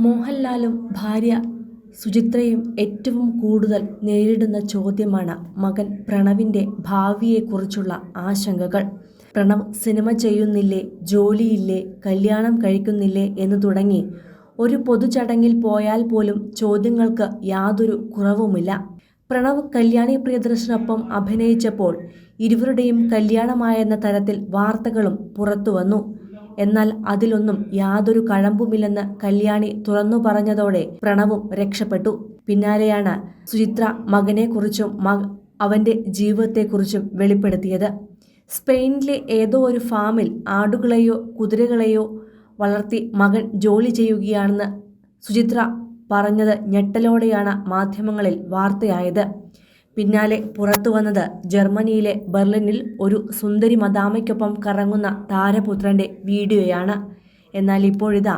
മോഹൻലാലും ഭാര്യ സുചിത്രയും ഏറ്റവും കൂടുതൽ നേരിടുന്ന ചോദ്യമാണ് മകൻ പ്രണവിന്റെ ഭാവിയെക്കുറിച്ചുള്ള ആശങ്കകൾ. പ്രണവ് സിനിമ ചെയ്യുന്നില്ലേ? ജോലിയില്ലേ? കല്യാണം കഴിക്കുന്നില്ലേ? എന്ന് തുടങ്ങി. ഒരു പൊതുചടങ്ങിൽ പോയാൽ പോലും ചോദ്യങ്ങൾക്ക് യാതൊരു കുറവുമില്ല. പ്രണവ് കല്യാണി പ്രിയദർശനൊപ്പം അഭിനയിച്ചപ്പോൾ ഇരുവരുടെയും കല്യാണമായെന്ന തരത്തിൽ വാർത്തകളും പുറത്തുവന്നു. എന്നാൽ അതിലൊന്നും യാതൊരു കഴമ്പുമില്ലെന്ന് കല്യാണി തുറന്നു പറഞ്ഞതോടെ പ്രണവും രക്ഷപ്പെട്ടു. പിന്നാലെയാണ് സുചിത്ര മകനെക്കുറിച്ചും മക അവന്റെ ജീവിതത്തെക്കുറിച്ചും വെളിപ്പെടുത്തിയത്. സ്പെയിനിലെ ഏതോ ഒരു ഫാമിൽ ആടുകളെയോ കുതിരകളെയോ വളർത്തി മകൻ ജോലി ചെയ്യുകയാണെന്ന് സുചിത്ര പറഞ്ഞത് ഞെട്ടലോടെയാണ് മാധ്യമങ്ങളിൽ വാർത്തയായത്. പിന്നാലെ പുറത്തു വന്നത് ജർമ്മനിയിലെ ബെർലിനിൽ ഒരു സുന്ദരി മദാമയ്ക്കൊപ്പം കറങ്ങുന്ന താരപുത്രന്റെ വീഡിയോയാണ്. എന്നാൽ ഇപ്പോഴിതാ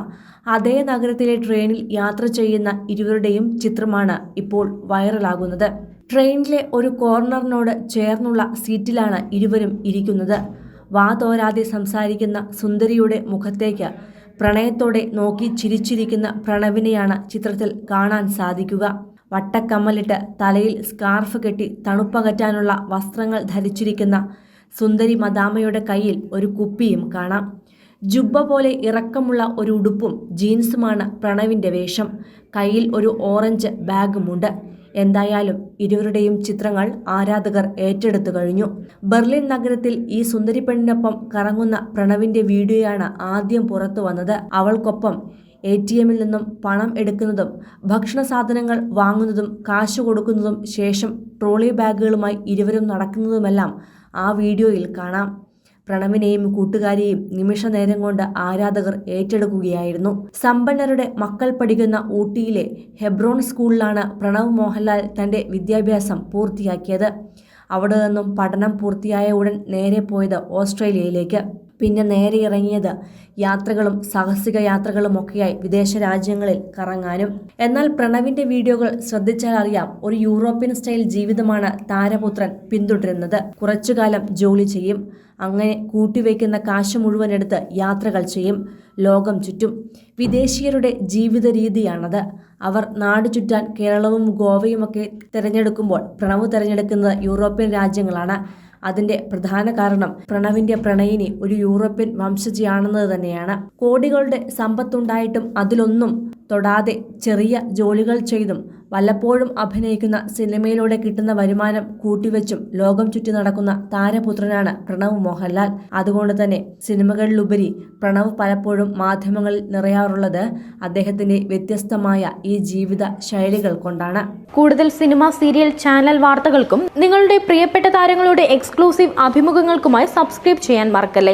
അതേ നഗരത്തിലെ ട്രെയിനിൽ യാത്ര ചെയ്യുന്ന ഇരുവരുടെയും ചിത്രമാണ് ഇപ്പോൾ വൈറലാകുന്നത്. ട്രെയിനിലെ ഒരു കോർണറിനോട് ചേർന്നുള്ള സീറ്റിലാണ് ഇരുവരും ഇരിക്കുന്നത്. വാ തോരാതെ സംസാരിക്കുന്ന സുന്ദരിയുടെ മുഖത്തേക്ക് പ്രണയത്തോടെ നോക്കി ചിരിച്ചിരിക്കുന്ന പ്രണവിനെയാണ് ചിത്രത്തിൽ കാണാൻ സാധിക്കുക. വട്ടക്കമ്മലിട്ട് തലയിൽ സ്കാർഫ് കെട്ടി തണുപ്പകറ്റാനുള്ള വസ്ത്രങ്ങൾ ധരിച്ചിരിക്കുന്ന സുന്ദരി മദാമയുടെ കയ്യിൽ ഒരു കുപ്പിയും കാണാം. ജുബ്ബ പോലെ ഇറക്കമുള്ള ഒരു ഉടുപ്പും ജീൻസുമാണ് പ്രണവിന്റെ വേഷം. കയ്യിൽ ഒരു ഓറഞ്ച് ബാഗുമുണ്ട്. എന്തായാലും ഇരുവരുടെയും ചിത്രങ്ങൾ ആരാധകർ ഏറ്റെടുത്തു കഴിഞ്ഞു. ബെർലിൻ നഗരത്തിൽ ഈ സുന്ദരി പെണ്ണിനൊപ്പം കറങ്ങുന്ന പ്രണവിന്റെ വീഡിയോയാണ് ആദ്യം പുറത്തു വന്നത്. അവൾക്കൊപ്പം എ ടി എമ്മിൽ നിന്നും പണം എടുക്കുന്നതും ഭക്ഷണ സാധനങ്ങൾ വാങ്ങുന്നതും കാശ് കൊടുക്കുന്നതും ശേഷം ട്രോളി ബാഗുകളുമായി ഇരുവരും നടക്കുന്നതുമെല്ലാം ആ വീഡിയോയിൽ കാണാം. പ്രണവിനെയും കൂട്ടുകാരിയെയും നിമിഷ നേരം കൊണ്ട് ആരാധകർ ഏറ്റെടുക്കുകയായിരുന്നു. സമ്പന്നരുടെ മക്കൾ പഠിക്കുന്ന ഊട്ടിയിലെ ഹെബ്രോൺ സ്കൂളിലാണ് പ്രണവ് മോഹൻലാൽ തന്റെ വിദ്യാഭ്യാസം പൂർത്തിയാക്കിയത്. അവിടെ നിന്നും പഠനം പൂർത്തിയായ ഉടൻ നേരെ പോയത് ഓസ്ട്രേലിയയിലേക്ക്. പിന്നെ നേരെ ഇറങ്ങിയത് യാത്രകളും സാഹസിക യാത്രകളും ഒക്കെയായി വിദേശ രാജ്യങ്ങളിൽ കറങ്ങാനും. എന്നാൽ പ്രണവിന്റെ വീഡിയോകൾ ശ്രദ്ധിച്ചാൽ അറിയാം ഒരു യൂറോപ്യൻ സ്റ്റൈൽ ജീവിതമാണ് താരപുത്രൻ പിന്തുടരുന്നത്. കുറച്ചുകാലം ജോലി ചെയ്യും അങ്ങനെ കൂട്ടിവയ്ക്കുന്ന കാശ് മുഴുവൻ എടുത്ത് യാത്രകൾ ചെയ്യും ലോകം ചുറ്റും. വിദേശീയരുടെ ജീവിത രീതിയാണത്. അവർ നാട് ചുറ്റാൻ കേരളവും ഗോവയുമൊക്കെ തിരഞ്ഞെടുക്കുമ്പോൾ പ്രണവ് തിരഞ്ഞെടുക്കുന്നത് യൂറോപ്യൻ രാജ്യങ്ങളാണ്. അതിന്റെ പ്രധാന കാരണം പ്രണവിന്റെ പ്രണയിനി ഒരു യൂറോപ്യൻ വംശജയാണെന്നത് തന്നെയാണ്. കോടികളുടെ സമ്പത്തുണ്ടായിട്ടും അതിലൊന്നും തൊടാതെ ചെറിയ ജോലികൾ ചെയ്തും വല്ലപ്പോഴും അഭിനയിക്കുന്ന സിനിമയിലൂടെ കിട്ടുന്ന വരുമാനം കൂട്ടിവെച്ചും ലോകം ചുറ്റി നടക്കുന്ന താരപുത്രനാണ് പ്രണവ് മോഹൻലാൽ. അതുകൊണ്ട് തന്നെ സിനിമകളിലുപരി പ്രണവ് പലപ്പോഴും മാധ്യമങ്ങളിൽ നിറയാറുള്ളത് അദ്ദേഹത്തിന്റെ വ്യത്യസ്തമായ ഈ ജീവിത ശൈലികൾ കൊണ്ടാണ്. കൂടുതൽ സിനിമ സീരിയൽ ചാനൽ വാർത്തകൾക്കും നിങ്ങളുടെ പ്രിയപ്പെട്ട താരങ്ങളുടെ എക്സ്ക്ലൂസീവ് അഭിമുഖങ്ങൾക്കുമായി സബ്സ്ക്രൈബ് ചെയ്യാൻ മറക്കല്ലേ?